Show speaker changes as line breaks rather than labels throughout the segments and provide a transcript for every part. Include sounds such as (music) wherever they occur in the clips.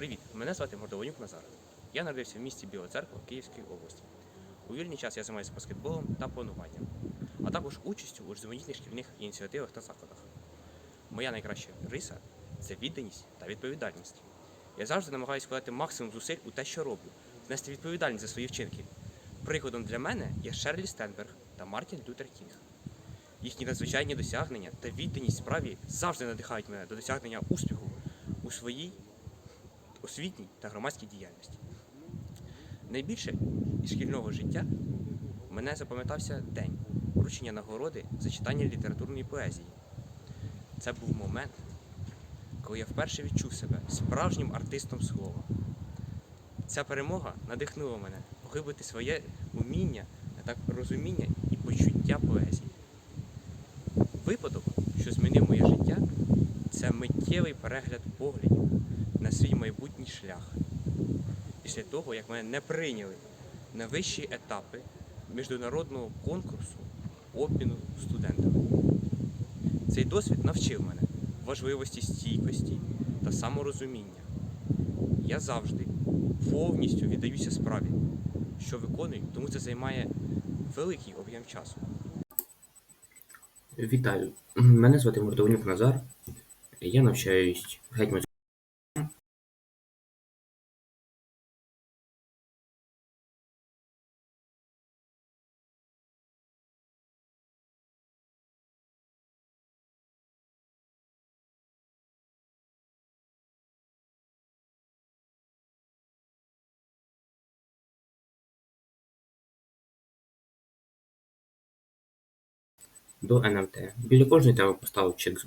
Привіт, мене звати Мордованюк Назар. Я народився в місті Біла Церква Київської області. У вільний час я займаюся баскетболом та плануванням, а також участю у різноманітних шкільних ініціативах та заходах. Моя найкраща риса це відданість та відповідальність. Я завжди намагаюся вкладати максимум зусиль у те, що роблю, нести відповідальність за свої вчинки. Прикладом для мене є Шерлі Стенберг та Мартін Лютер Кінг. Їхні надзвичайні досягнення та відданість справі завжди надихають мене до досягнення успіху у своїй освітній та громадській діяльності. Найбільше із шкільного життя мене запам'ятався день вручення нагороди за читання літературної поезії. Це був момент, коли я вперше відчув себе справжнім артистом слова. Ця перемога надихнула мене поглибити своє уміння та розуміння і почуття поезії. Випадок, що змінив моє життя, це миттєвий перегляд поглядів на свій майбутній шлях. Після того, як мене не прийняли на вищі етапи міжнародного конкурсу обміну студентами. Цей досвід навчив мене важливості стійкості та саморозуміння. Я завжди повністю віддаюся справі, що виконую, тому це займає великий об'єм часу.
Вітаю, мене звати Мордованюк Назар. Я навчаюсь в до НМТ. Біля кожної теми поставив чек з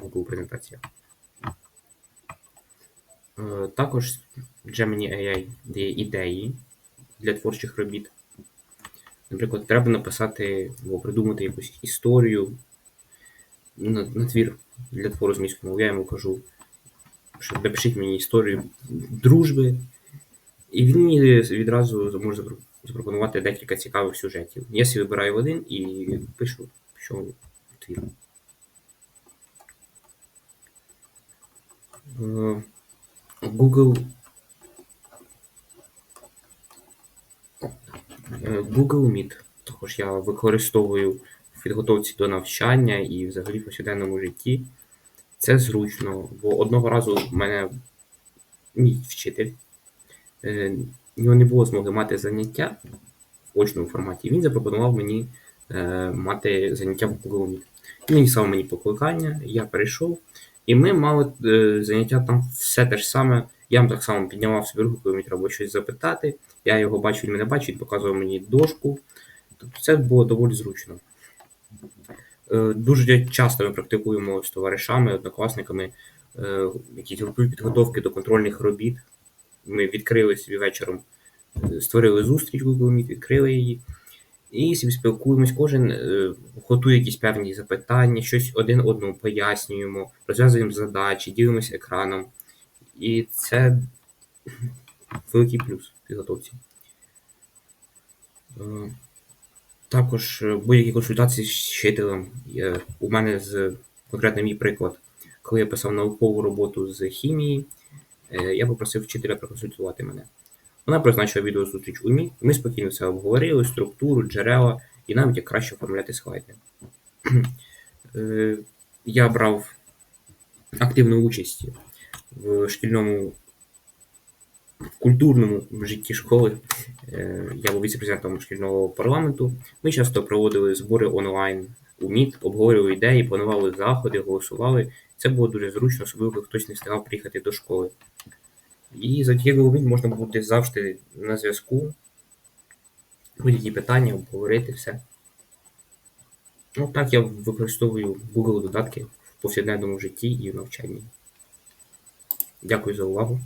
Google презентація. Е, Також Gemini AI дає ідеї для творчих робіт. Наприклад, треба написати або придумати якусь історію на, на твір для твору з міською мовою. Я йому кажу, що напишіть мені історію дружби, і він мені відразу може запропонувати декілька цікавих сюжетів. Я собі вибираю один і пишу, що твір. Google Е, Google Meet. Також я використовую в підготовці до навчання і взагалі в повсякденному житті. Це зручно, бо одного разу в мене мій вчитель, е, в нього не було змоги мати заняття в очному форматі. Він запропонував мені е, мати заняття в Google Meet. Він надіслав мені покликання, я перейшов, і ми мали е, заняття там все те ж саме. Я так само піднімав собі руку, коли мені треба було щось запитати. Я його бачу, він мене бачить, він показував мені дошку. Тобто це було доволі зручно. Е, Дуже часто ми практикуємо з товаришами, однокласниками е, якісь групові підготовки до контрольних робіт. Ми відкрили собі вечором, створили зустріч Google Meet, відкрили її. І спілкуємось, кожен е, готує якісь певні запитання, щось один одному пояснюємо, розв'язуємо задачі, ділимося екраном. І це великий плюс підготовці. Е, Також будь-які консультації з вчителем. Є- У мене з конкретно мій приклад, коли я писав наукову роботу з хімії, е, я попросив вчителя проконсультувати мене. Вона призначила відеозустріч у Meet, Ми спокійно все обговорили, структуру, джерела і навіть як краще оформляти слайди. (clears throat) Е, Я брав активну участь в шкільному в культурному житті школи. Е, Я був віце-президентом шкільного парламенту. Ми часто проводили збори онлайн у Meet, обговорювали ідеї, планували заходи, голосували. Це було дуже зручно, особливо хтось не встигав приїхати до школи. І завдяки Google Meet можна бути завжди на зв'язку, будь-які питання, обговорити все. Ну так я використовую Google додатки в повсякденному житті і в навчанні. Дякую за увагу.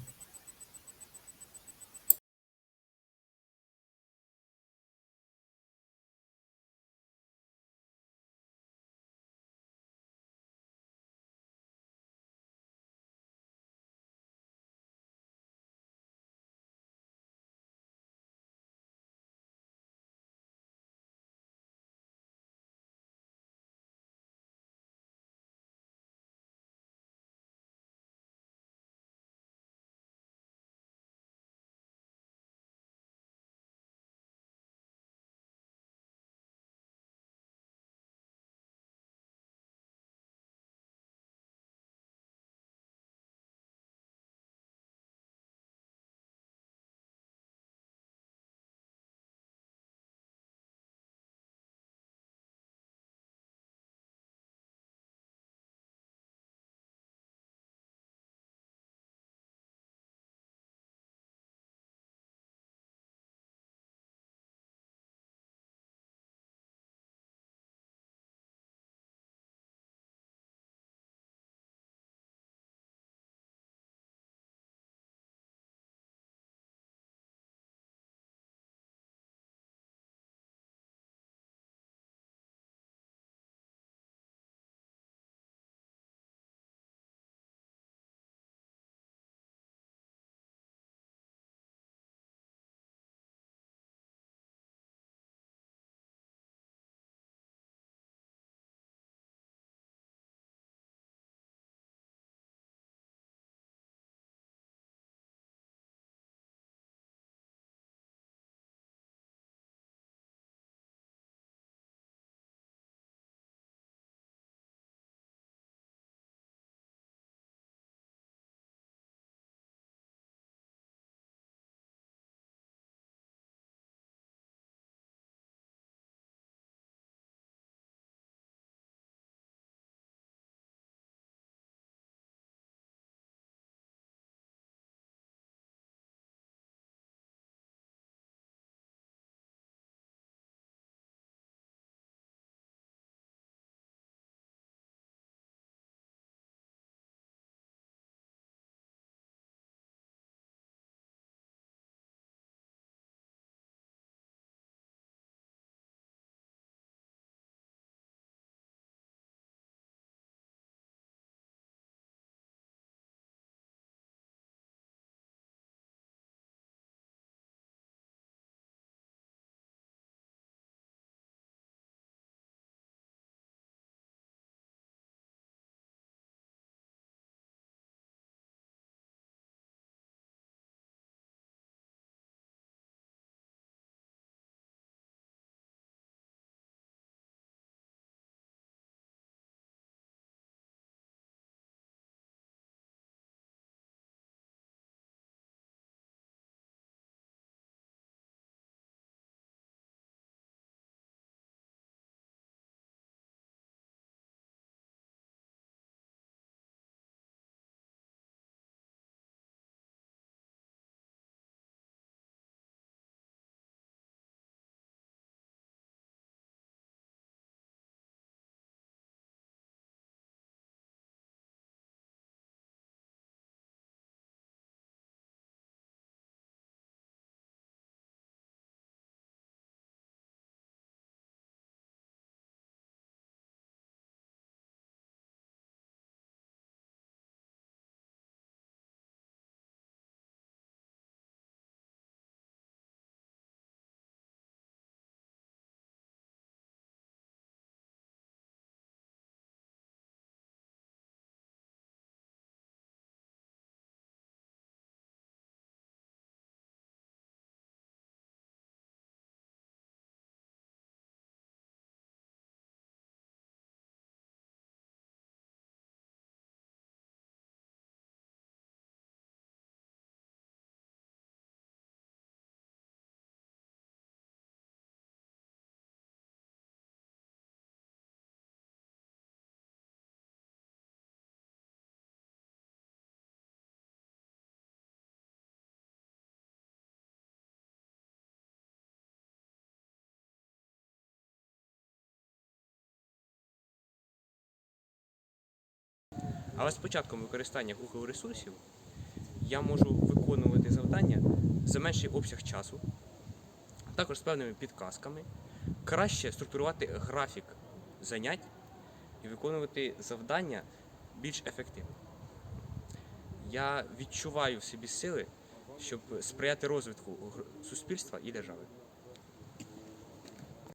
Але з початком використання Google ресурсів я можу виконувати завдання за менший обсяг часу, а також з певними підказками, краще структурувати графік занять і виконувати завдання більш ефективно. Я відчуваю в собі сили, щоб сприяти розвитку суспільства і держави.